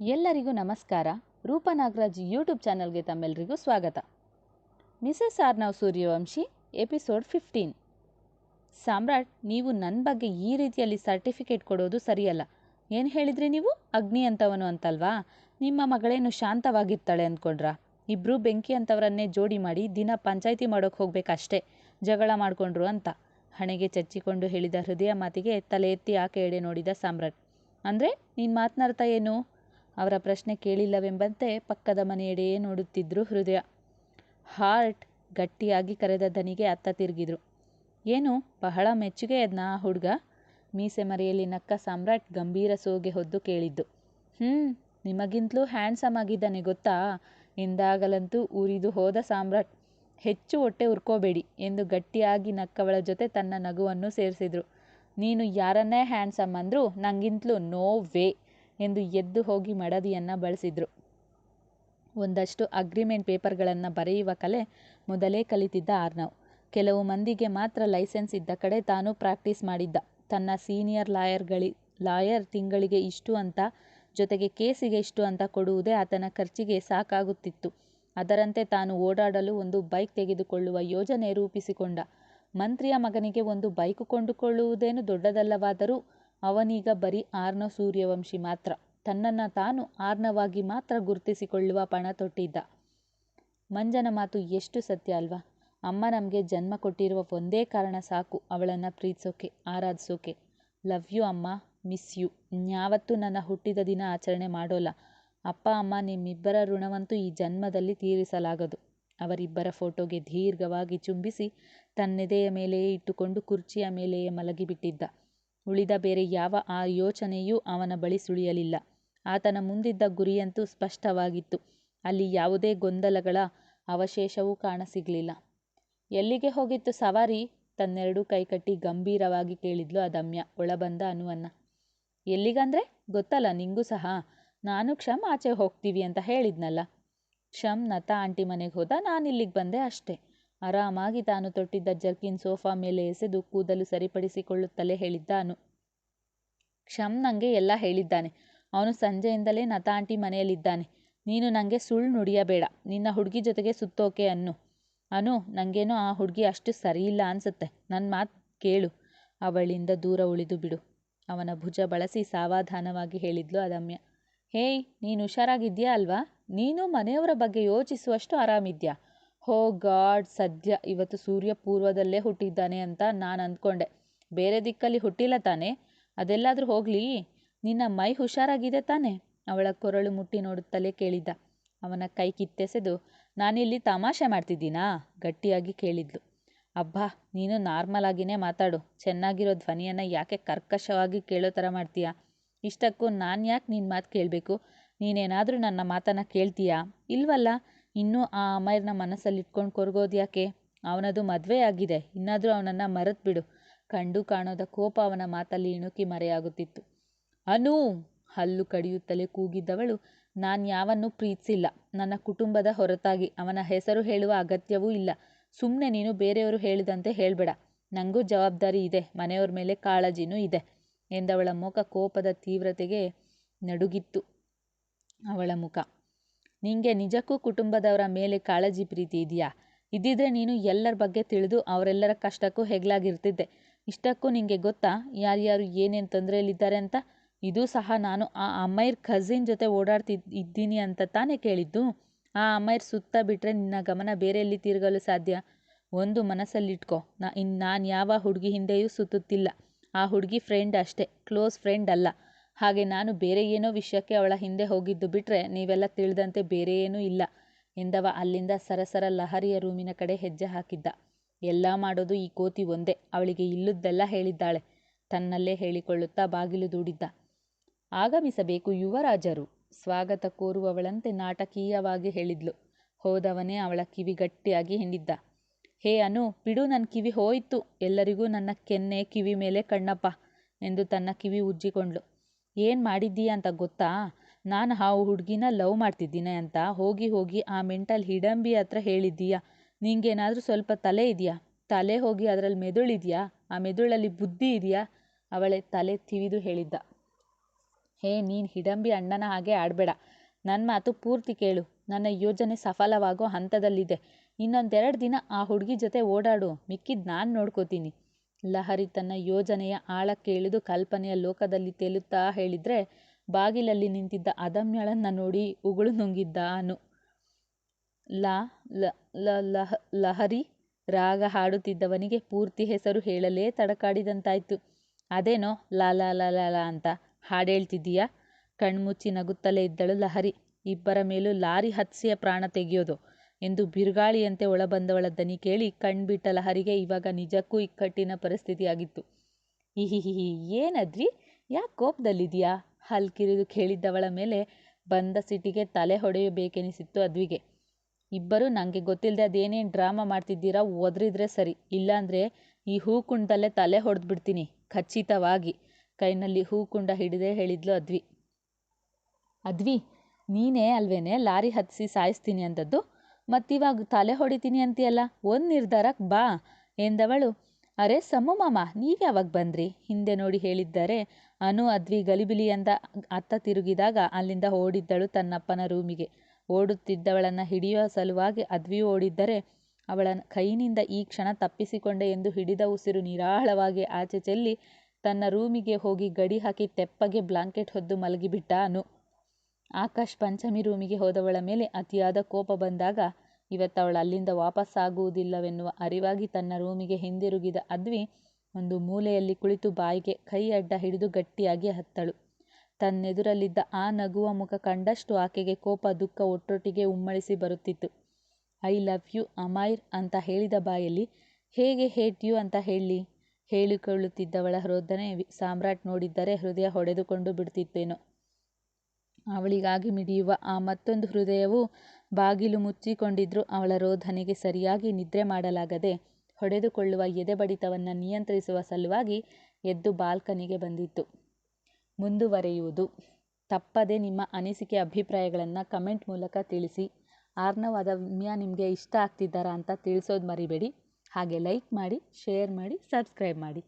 ಎಲ್ಲರಿಗೂ ನಮಸ್ಕಾರ. ರೂಪ ನಾಗರಾಜ್ ಯೂಟ್ಯೂಬ್ ಚಾನಲ್ಗೆ ತಮ್ಮೆಲ್ಲರಿಗೂ ಸ್ವಾಗತ. Mrs Arnav Suryavanshi, episode fifteen. Samrat, ನೀವು ನನ್ನ ಬಗ್ಗೆ ಈ ರೀತಿಯಲ್ಲಿ ಸರ್ಟಿಫಿಕೇಟ್ ಕೊಡೋದು ಸರಿಯಲ್ಲ. ಏನು ಹೇಳಿದ್ರಿ ನೀವು? ಅಗ್ನಿ ಅಂತವನು ಅಂತಲ್ವಾ? ನಿಮ್ಮ ಮಗಳೇನು ಶಾಂತವಾಗಿರ್ತಾಳೆ ಅಂದ್ಕೊಂಡ್ರಾ ಇಬ್ಬರು ಬೆಂಕಿ ಅಂತವರನ್ನೇ ಜೋಡಿ ಮಾಡಿ ದಿನ ಪಂಚಾಯಿತಿ ಮಾಡೋಕೆ ಹೋಗ್ಬೇಕಷ್ಟೇ. ಜಗಳ ಮಾಡಿಕೊಂಡ್ರು ಅಂತ. ಹಣೆಗೆ ಚಚ್ಚಿಕೊಂಡು ಹೇಳಿದ ಹೃದಯ ಮಾತಿಗೆ ತಲೆ ಎತ್ತಿ ಆಕೆ ಎಡೆ ನೋಡಿದ ಸಾಮ್ರಾಟ್. ಅಂದರೆ ನೀನು ಮಾತನಾಡ್ತಾ ಏನು? ಅವರ ಪ್ರಶ್ನೆ ಕೇಳಿಲ್ಲವೆಂಬಂತೆ ಪಕ್ಕದ ಮನೆಯೆಡೆಯೇ ನೋಡುತ್ತಿದ್ದರು ಹೃದಯ. ಹಾರ್ಟ್ ಗಟ್ಟಿಯಾಗಿ ಕರೆದ ದನಿಗೆ ಅತ್ತ ತಿರುಗಿದ್ರು. ಏನು, ಬಹಳ ಮೆಚ್ಚುಗೆ ಅದ್ನ ಆ ಹುಡುಗ? ಮೀಸೆ ಮರೆಯಲ್ಲಿ ನಕ್ಕ ಸಾಮ್ರಾಟ್ ಗಂಭೀರ ಸೋಗೆ ಹೊದ್ದು ಕೇಳಿದ್ದು. ಹ್ಞೂ ನಿಮಗಿಂತಲೂ ಹ್ಯಾಂಡ್ಸಮ್ ಆಗಿದ್ದಾನೆ ಗೊತ್ತಾ? ಎಂದಾಗಲಂತೂ ಉರಿದು ಹೋದ ಸಾಮ್ರಾಟ್, ಹೆಚ್ಚು ಹೊಟ್ಟೆ ಉರ್ಕೋಬೇಡಿ ಎಂದು ಗಟ್ಟಿಯಾಗಿ ನಕ್ಕವಳ ಜೊತೆ ತನ್ನ ನಗುವನ್ನು ಸೇರಿಸಿದ್ರು. ನೀನು ಯಾರನ್ನೇ ಹ್ಯಾಂಡ್ಸಮ್ ಅಂದರೂ ನಂಗಿಂತಲೂ ನೋ ವೇ ಎಂದು ಎದ್ದು ಹೋಗಿ ಮಡದಿಯನ್ನು ಬಳಸಿದ್ರು. ಒಂದಷ್ಟು ಅಗ್ರಿಮೆಂಟ್ ಪೇಪರ್ಗಳನ್ನು ಬರೆಯುವ ಕಲೆ ಮೊದಲೇ ಕಲಿತಿದ್ದ ಆರ್ನವ್. ಕೆಲವು ಮಂದಿಗೆ ಮಾತ್ರ ಲೈಸೆನ್ಸ್ ಇದ್ದ ಕಡೆ ತಾನು ಪ್ರಾಕ್ಟೀಸ್ ಮಾಡಿದ್ದ. ತನ್ನ ಸೀನಿಯರ್ ಲಾಯರ್ಗಳಿ, ಲಾಯರ್ ತಿಂಗಳಿಗೆ ಇಷ್ಟು ಅಂತ, ಜೊತೆಗೆ ಕೇಸಿಗೆ ಇಷ್ಟು ಅಂತ ಕೊಡುವುದೇ ಆತನ ಖರ್ಚಿಗೆ ಸಾಕಾಗುತ್ತಿತ್ತು. ಅದರಂತೆ ತಾನು ಓಡಾಡಲು ಒಂದು ಬೈಕ್ ತೆಗೆದುಕೊಳ್ಳುವ ಯೋಜನೆ ರೂಪಿಸಿಕೊಂಡ. ಮಂತ್ರಿಯ ಮಗನಿಗೆ ಒಂದು ಬೈಕು ಕೊಂಡುಕೊಳ್ಳುವುದೇನು ದೊಡ್ಡದಲ್ಲವಾದರೂ ಅವನೀಗ ಬರೀ ಆರ್ನ ಸೂರ್ಯವಂಶಿ ಮಾತ್ರ. ತನ್ನನ್ನು ತಾನು ಆರ್ನವಾಗಿ ಮಾತ್ರ ಗುರುತಿಸಿಕೊಳ್ಳುವ ಪಣ ತೊಟ್ಟಿದ್ದ. ಮಂಜನ ಮಾತು ಎಷ್ಟು ಸತ್ಯ ಅಲ್ವಾ? ಅಮ್ಮ ನಮಗೆ ಜನ್ಮ ಕೊಟ್ಟಿರುವ ಒಂದೇ ಕಾರಣ ಸಾಕು, ಅವಳನ್ನು ಪ್ರೀತಿಸೋಕೆ, ಆರಾಧಿಸೋಕೆ. ಲವ್ ಯು ಅಮ್ಮ, ಮಿಸ್ ಯು. ಇನ್ಯಾವತ್ತೂ ನನ್ನ ಹುಟ್ಟಿದ ದಿನ ಆಚರಣೆ ಮಾಡೋಲ್ಲ. ಅಪ್ಪ, ಅಮ್ಮ ನಿಮ್ಮಿಬ್ಬರ ಋಣವಂತೂ ಈ ಜನ್ಮದಲ್ಲಿ ತೀರಿಸಲಾಗದು. ಅವರಿಬ್ಬರ ಫೋಟೋಗೆ ದೀರ್ಘವಾಗಿ ಚುಂಬಿಸಿ ತನ್ನೆದೆಯ ಮೇಲೆಯೇ ಇಟ್ಟುಕೊಂಡು ಕುರ್ಚಿಯ ಮೇಲೆಯೇ ಮಲಗಿಬಿಟ್ಟಿದ್ದ. ಉಳಿದ ಬೇರೆ ಯಾವ ಆ ಯೋಚನೆಯೂ ಅವನ ಬಳಿ ಸುಳಿಯಲಿಲ್ಲ. ಆತನ ಮುಂದಿದ್ದ ಗುರಿಯಂತೂ ಸ್ಪಷ್ಟವಾಗಿತ್ತು. ಅಲ್ಲಿ ಯಾವುದೇ ಗೊಂದಲಗಳ ಅವಶೇಷವೂ ಕಾಣಸಿಗಲಿಲ್ಲ. ಎಲ್ಲಿಗೆ ಹೋಗಿತ್ತು ಸವಾರಿ? ತನ್ನೆರಡೂ ಕೈಕಟ್ಟಿ ಗಂಭೀರವಾಗಿ ಕೇಳಿದ್ಲು ಅದಮ್ಯ. ಒಳಬಂದ ಅನುವನ್ನ. ಎಲ್ಲಿಗಂದ್ರೆ? ಗೊತ್ತಲ್ಲ, ನಿಂಗೂ ಸಹ. ನಾನು ಕ್ಷಮ್ ಆಚೆ ಹೋಗ್ತೀವಿ ಅಂತ ಹೇಳಿದ್ನಲ್ಲ. ಕ್ಷಮ್ ನತ ಆಂಟಿ ಮನೆಗೆ ಹೋದ ನಾನು ಇಲ್ಲಿಗೆ ಬಂದೆ ಅಷ್ಟೇ. ಆರಾಮಾಗಿ ತಾನು ತೊಟ್ಟಿದ್ದ ಜರ್ಕಿನ್ ಸೋಫಾ ಮೇಲೆ ಎಸೆದು ಕೂದಲು ಸರಿಪಡಿಸಿಕೊಳ್ಳುತ್ತಲೇ ಹೇಳಿದ್ದ ಅನು ಕ್ಷಮ್ ನಂಗೆ ಎಲ್ಲ ಹೇಳಿದ್ದಾನೆ. ಅವನು ಸಂಜೆಯಿಂದಲೇ ನತಾಂಟಿ ಮನೆಯಲ್ಲಿದ್ದಾನೆ. ನೀನು ನನಗೆ ಸುಳ್ಳು ನುಡಿಯಬೇಡ. ನಿನ್ನ ಹುಡುಗಿ ಜೊತೆಗೆ ಸುತ್ತೋಕೆ ಅನ್ನು. ಅನು, ನಂಗೇನೋ ಆ ಹುಡುಗಿ ಅಷ್ಟು ಸರಿಯಿಲ್ಲ ಅನ್ಸುತ್ತೆ. ನನ್ನ ಮಾತು ಕೇಳು. ಅವಳಿಂದ ದೂರ ಉಳಿದು ಬಿಡು. ಅವನ ಭುಜ ಬಳಸಿ ಸಾವಧಾನವಾಗಿ ಹೇಳಿದ್ಲು ಅದಮ್ಯ. ಹೇಯ್, ನೀನು ಹುಷಾರಾಗಿದ್ಯಾ ಅಲ್ವಾ? ನೀನು ಮನೆಯವರ ಬಗ್ಗೆ ಯೋಚಿಸುವಷ್ಟು ಆರಾಮಿದ್ಯಾ? ಹೋ ಗಾಡ್, ಸದ್ಯ ಇವತ್ತು ಸೂರ್ಯ ಪೂರ್ವದಲ್ಲೇ ಹುಟ್ಟಿದ್ದಾನೆ ಅಂತ ನಾನು ಅಂದ್ಕೊಂಡೆ. ಬೇರೆ ದಿಕ್ಕಲ್ಲಿ ಹುಟ್ಟಿಲ್ಲ ತಾನೆ? ಅದೆಲ್ಲಾದರೂ ಹೋಗಲಿ. ನಿನ್ನ ಮೈ ಹುಷಾರಾಗಿದೆ ತಾನೆ? ಅವಳ ಕೊರಳು ಮುಟ್ಟಿ ನೋಡುತ್ತಲೇ ಕೇಳಿದ್ದ ಅವನ ಕೈ ಕಿತ್ತೆಸೆದು, ನಾನಿಲ್ಲಿ ತಮಾಷೆ ಮಾಡ್ತಿದ್ದೀನಾ? ಗಟ್ಟಿಯಾಗಿ ಕೇಳಿದ್ಲು. ಅಬ್ಬಾ, ನೀನು ನಾರ್ಮಲ್ ಆಗಿನೇ ಮಾತಾಡು. ಚೆನ್ನಾಗಿರೋ ಧ್ವನಿಯನ್ನು ಯಾಕೆ ಕರ್ಕಶವಾಗಿ ಕೇಳೋ ಥರ ಮಾಡ್ತೀಯಾ? ಇಷ್ಟಕ್ಕೂ ನಾನು ಯಾಕೆ ನಿನ್ನ ಮಾತು ಕೇಳಬೇಕು? ನೀನೇನಾದರೂ ನನ್ನ ಮಾತನ್ನು ಕೇಳ್ತೀಯಾ? ಇಲ್ವಲ್ಲ ಇನ್ನೂ ಆ ಅಮೈರ್ನ ಮನಸ್ಸಲ್ಲಿ ಇಟ್ಕೊಂಡು ಕೊರಗೋದು ಯಾಕೆ? ಅವನದು ಮದುವೆ ಆಗಿದೆ. ಇನ್ನಾದರೂ ಅವನನ್ನು ಮರೆತು ಬಿಡು. ಕಂಡು ಕಾಣೋದ ಕೋಪ ಅವನ ಮಾತಲ್ಲಿ ಇಣುಕಿ ಮರೆಯಾಗುತ್ತಿತ್ತು. ಅನು, ಹಲ್ಲು ಕಡಿಯುತ್ತಲೇ ಕೂಗಿದ್ದವಳು. ನಾನು ಯಾವನ್ನು ಪ್ರೀತಿಸಿಲ್ಲ. ನನ್ನ ಕುಟುಂಬದ ಹೊರತಾಗಿ ಅವನ ಹೆಸರು ಹೇಳುವ ಅಗತ್ಯವೂ ಇಲ್ಲ. ಸುಮ್ಮನೆ ನೀನು ಬೇರೆಯವರು ಹೇಳಿದಂತೆ ಹೇಳಬೇಡ. ನನಗೂ ಜವಾಬ್ದಾರಿ ಇದೆ. ಮನೆಯವ್ರ ಮೇಲೆ ಕಾಳಜಿನೂ ಇದೆ ಎಂದವಳ ಮುಖ ಕೋಪದ ತೀವ್ರತೆಗೆ ನಡುಗಿತ್ತು ಅವಳ ಮುಖ. ನಿಂಗೆ ನಿಜಕ್ಕೂ ಕುಟುಂಬದವರ ಮೇಲೆ ಕಾಳಜಿ ಪ್ರೀತಿ ಇದೆಯಾ? ಇದ್ದಿದ್ರೆ ನೀನು ಎಲ್ಲರ ಬಗ್ಗೆ ತಿಳಿದು ಅವರೆಲ್ಲರ ಕಷ್ಟಕ್ಕೂ ಹೆಗ್ಲಾಗಿರ್ತಿದ್ದೆ. ಇಷ್ಟಕ್ಕೂ ನಿಂಗೆ ಗೊತ್ತಾ, ಯಾರ್ಯಾರು ಏನೇನು ತೊಂದರೆಯಲ್ಲಿದ್ದಾರೆ ಅಂತ? ಇದೂ ಸಹ ನಾನು ಆ ಅಮ್ಮೈರ್ ಕಝಿನ್ ಜೊತೆ ಓಡಾಡ್ತಿದ್ ಇದ್ದೀನಿ ಅಂತ ತಾನೇ ಕೇಳಿದ್ದು? ಆ ಅಮ್ಮೈರ್ ಸುತ್ತ ಬಿಟ್ಟರೆ ನಿನ್ನ ಗಮನ ಬೇರೆ ಎಲ್ಲಿ ತಿರುಗಲು ಸಾಧ್ಯ? ಒಂದು ಮನಸ್ಸಲ್ಲಿಟ್ಕೊ. ನಾ ಇನ್ನು ನಾನು ಯಾವ ಹುಡುಗಿ ಹಿಂದೆಯೂ ಸುತ್ತುತ್ತಿಲ್ಲ. ಆ ಹುಡುಗಿ ಫ್ರೆಂಡ್ ಅಷ್ಟೇ ಕ್ಲೋಸ್ ಫ್ರೆಂಡ್ ಅಲ್ಲ. ಹಾಗೆ ನಾನು ಬೇರೆ ಏನೋ ವಿಷಯಕ್ಕೆ ಅವಳ ಹಿಂದೆ ಹೋಗಿದ್ದು ಬಿಟ್ರೆ ನೀವೆಲ್ಲ ತಿಳಿದಂತೆ ಬೇರೆ ಏನೂ ಇಲ್ಲ. ಎಂದವ ಅಲ್ಲಿಂದ ಸರಸರ ಲಹರಿಯ ರೂಮಿನ ಕಡೆ ಹೆಜ್ಜೆ ಹಾಕಿದ್ದ. ಎಲ್ಲ ಮಾಡೋದು ಈ ಕೋತಿ ಒಂದೇ. ಅವಳಿಗೆ ಇಲ್ಲದ್ದೆಲ್ಲ ಹೇಳಿದ್ದಾಳೆ. ತನ್ನಲ್ಲೇ ಹೇಳಿಕೊಳ್ಳುತ್ತಾ ಬಾಗಿಲು ದೂಡಿದ್ದ. ಆಗಮಿಸಬೇಕು ಯುವರಾಜರು. ಸ್ವಾಗತ ಕೋರುವವಳಂತೆ ನಾಟಕೀಯವಾಗಿ ಹೇಳಿದ್ಲು. ಹೋದವನೇ ಅವಳ ಕಿವಿ ಗಟ್ಟಿಯಾಗಿ ಹಿಂಡಿದ್ದ. ಹೇ ಅನು, ಬಿಡು ನನ್ನ ಕಿವಿ ಹೋಯಿತು. ಎಲ್ಲರಿಗೂ ನನ್ನ ಕೆನ್ನೆ ಕಿವಿ ಮೇಲೆ ಕಣ್ಣಪ್ಪ ಎಂದು ತನ್ನ ಕಿವಿ ಉಜ್ಜಿಕೊಂಡ್ಳು. ಏನು ಮಾಡಿದ್ದೀಯ ಅಂತ ಗೊತ್ತಾ? ನಾನು ಆ ಹುಡುಗಿನ ಲವ್ ಮಾಡ್ತಿದ್ದೀನಿ ಅಂತ ಹೋಗಿ ಹೋಗಿ ಆ ಮೆಂಟಲ್ ಹಿಡಂಬಿ ಹತ್ರ ಹೇಳಿದ್ದೀಯ? ನಿಂಗೇನಾದರೂ ಸ್ವಲ್ಪ ತಲೆ ಇದೆಯಾ? ತಲೆ ಹೋಗಿ ಅದರಲ್ಲಿ ಮೆದುಳಿದೆಯಾ ಆ ಮೆದುಳಲ್ಲಿ ಬುದ್ಧಿ ಇದೆಯಾ? ಅವಳೆ ತಲೆ ತಿವಿದು ಹೇಳಿದ್ದ. ಹೇ, ನೀನು ಹಿಡಂಬಿ ಅಣ್ಣನ ಹಾಗೆ ಆಡಬೇಡ. ನನ್ನ ಮಾತು ಪೂರ್ತಿ ಕೇಳು. ನನ್ನ ಯೋಜನೆ ಸಫಲವಾಗೋ ಹಂತದಲ್ಲಿದೆ. ಇನ್ನೊಂದೆರಡು ದಿನ ಆ ಹುಡುಗಿ ಜೊತೆ ಓಡಾಡು. ಮಿಕ್ಕಿದ್ದು ನಾನು ನೋಡ್ಕೋತೀನಿ. ಲಹರಿ ತನ್ನ ಯೋಜನೆಯ ಆಳಕ್ಕೆ ಇಳಿದು ಕಲ್ಪನೆಯ ಲೋಕದಲ್ಲಿ ತೇಲುತ್ತಾ ಹೇಳಿದ್ರೆ, ಬಾಗಿಲಲ್ಲಿ ನಿಂತಿದ್ದ ಅದಮ್ಯಳನ್ನ ನೋಡಿ ಉಗುಳು ನುಂಗಿದ್ದ ಅನು. ಲ ಲಹ, ಲಹರಿ ರಾಗ ಹಾಡುತ್ತಿದ್ದವನಿಗೆ ಪೂರ್ತಿ ಹೆಸರು ಹೇಳಲೇ ತಡಕಾಡಿದಂತಾಯ್ತು. ಅದೇನೋ ಲಾ, ಲ, ಲಾ ಲಾ ಲಾ ಅಂತ ಹಾಡೇಳ್ತಿದ್ದೀಯ ಕಣ್ಮುಚ್ಚಿ ನಗುತ್ತಲೇ ಇದ್ದಳು ಲಹರಿ. ಇಬ್ಬರ ಮೇಲೂ ಲಾರಿ ಹತ್ಸಿಯ ಪ್ರಾಣ ತೆಗೆಯೋದು. ಎಂದು ಬಿರುಗಾಳಿಯಂತೆ ಒಳಬಂದವಳ ದನಿ ಕೇಳಿ ಕಣ್ಬಿಟ್ಟ ಲಹರಿಗೆ ಇವಾಗ ನಿಜಕ್ಕೂ ಇಕ್ಕಟ್ಟಿನ ಪರಿಸ್ಥಿತಿಯಾಗಿತ್ತು. ಇಹಿಹಿಹಿ, ಏನದ್ರಿ? ಯಾಕೆ ಕೋಪದಲ್ಲಿದೆಯಾ? ಹಲ್ಕಿರಿದು ಕೇಳಿದ್ದವಳ ಮೇಲೆ ಬಂದ ಸಿಟಿಗೆ ತಲೆ ಹೊಡೆಯಬೇಕೆನಿಸಿತ್ತು ಅದ್ವಿಗೆ. ಇಬ್ಬರು ನನಗೆ ಗೊತ್ತಿಲ್ಲದೆ ಅದೇನೇನು ಡ್ರಾಮಾ ಮಾಡ್ತಿದ್ದೀರಾ? ಒದ್ರಿದ್ರೆ ಸರಿ. ಇಲ್ಲಾಂದರೆ ಈ ಹೂಕುಂಡದಲ್ಲೇ ತಲೆ ಹೊಡೆದ್ಬಿಡ್ತೀನಿ, ಖಚಿತವಾಗಿ. ಕೈನಲ್ಲಿ ಹೂಕುಂಡ ಹಿಡಿದೇ ಹೇಳಿದ್ಲು ಅದ್ವಿ. ಅದ್ವಿ, ನೀನೇ ಅಲ್ವೇನೆ ಲಾರಿ ಹತ್ತಿಸಿ ಸಾಯಿಸ್ತೀನಿ ಅಂದದ್ದು? ಮತ್ತಿವಾಗ ತಲೆ ಹೊಡಿತೀನಿ ಅಂತೀಯಲ್ಲ, ಒಂದು ನಿರ್ಧಾರಕ್ಕೆ ಬಾ ಎಂದವಳು. ಅರೆ ಸಮು ಮಾಮ ನೀವ್ಯಾವಾಗ ಬಂದ್ರಿ? ಹಿಂದೆ ನೋಡಿ ಹೇಳಿದ್ದಾರೆ ಅನು ಅದ್ವಿ ಗಲಿಬಿಲಿ ಅಂದ ಅತ್ತ ತಿರುಗಿದಾಗ ಅಲ್ಲಿಂದ ಓಡಿದ್ದಳು ತನ್ನಪ್ಪನ ರೂಮಿಗೆ. ಓಡುತ್ತಿದ್ದವಳನ್ನು ಹಿಡಿಯುವ ಸಲುವಾಗಿ ಅದ್ವಿ ಓಡಿದ್ದರೆ ಅವಳ ಕೈನಿಂದ ಈ ಕ್ಷಣ ತಪ್ಪಿಸಿಕೊಂಡೆ ಎಂದು ಹಿಡಿದ ಉಸಿರು ನಿರಾಳವಾಗಿ ಆಚೆ ಚೆಲ್ಲಿ ತನ್ನ ರೂಮಿಗೆ ಹೋಗಿ ಗಡಿ ಹಾಕಿ ತೆಪ್ಪಗೆ ಬ್ಲಾಂಕೆಟ್ ಹೊದ್ದು ಮಲಗಿಬಿಟ್ಟ ಅನು. ಆಕಾಶ್ ಪಂಚಮಿ ರೂಮಿಗೆ ಹೋದವಳ ಮೇಲೆ ಅತಿಯಾದ ಕೋಪ ಬಂದಾಗ ಇವತ್ತವಳು ಅಲ್ಲಿಂದ ವಾಪಸ್ಸಾಗುವುದಿಲ್ಲವೆನ್ನುವ ಅರಿವಾಗಿ ತನ್ನ ರೂಮಿಗೆ ಹಿಂದಿರುಗಿದ ಅದ್ವಿ ಒಂದು ಮೂಲೆಯಲ್ಲಿ ಕುಳಿತು ಬಾಯಿಗೆ ಕೈ ಅಡ್ಡ ಹಿಡಿದು ಗಟ್ಟಿಯಾಗಿ ಹತ್ತಳು. ತನ್ನೆದುರಲ್ಲಿದ್ದ ಆ ನಗುವ ಮುಖ ಕಂಡಷ್ಟು ಆಕೆಗೆ ಕೋಪ ದುಃಖ ಒಟ್ಟೊಟ್ಟಿಗೆ ಉಮ್ಮಳಿಸಿ ಬರುತ್ತಿತ್ತು. ಐ ಲವ್ ಯು ಅಮೈರ್ ಅಂತ ಹೇಳಿದ ಬಾಯಲ್ಲಿ, ಹೇಗೆ ಹೇಟ್ ಯು ಅಂತ ಹೇಳಿ ಹೇಳಿಕೊಳ್ಳುತ್ತಿದ್ದವಳ ರೋದನೆ ಸಾಮ್ರಾಟ್ ನೋಡಿದ್ದರೆ ಹೃದಯ ಹೊಡೆದುಕೊಂಡು ಬಿಡ್ತಿತ್ತೇನೋ. ಅವಳಿಗಾಗಿ ಮಿಡಿಯುವ ಆ ಮತ್ತೊಂದು ಹೃದಯವು ಬಾಗಿಲು ಮುಚ್ಚಿಕೊಂಡಿದ್ರೂ ಅವಳ ರೋಧನೆಗೆ ಸರಿಯಾಗಿ ನಿದ್ರೆ ಮಾಡಲಾಗದೆ ಹೊಡೆದುಕೊಳ್ಳುವ ಎದೆ ಬಡಿತವನ್ನು ನಿಯಂತ್ರಿಸುವ ಸಲುವಾಗಿ ಎದ್ದು ಬಾಲ್ಕನಿಗೆ ಬಂದಿತ್ತು. ಮುಂದುವರೆಯುವುದು. ತಪ್ಪದೆ ನಿಮ್ಮ ಅನಿಸಿಕೆ ಅಭಿಪ್ರಾಯಗಳನ್ನು ಕಮೆಂಟ್ ಮೂಲಕ ತಿಳಿಸಿ. ಆರ್ನವಾದ ಅದಮ್ಯ ನಿಮಗೆ ಇಷ್ಟ ಆಗ್ತಿದ್ದಾರಾ ಅಂತ ತಿಳಿಸೋದು ಮರಿಬೇಡಿ. ಹಾಗೆ ಲೈಕ್ ಮಾಡಿ, ಶೇರ್ ಮಾಡಿ, ಸಬ್ಸ್ಕ್ರೈಬ್ ಮಾಡಿ.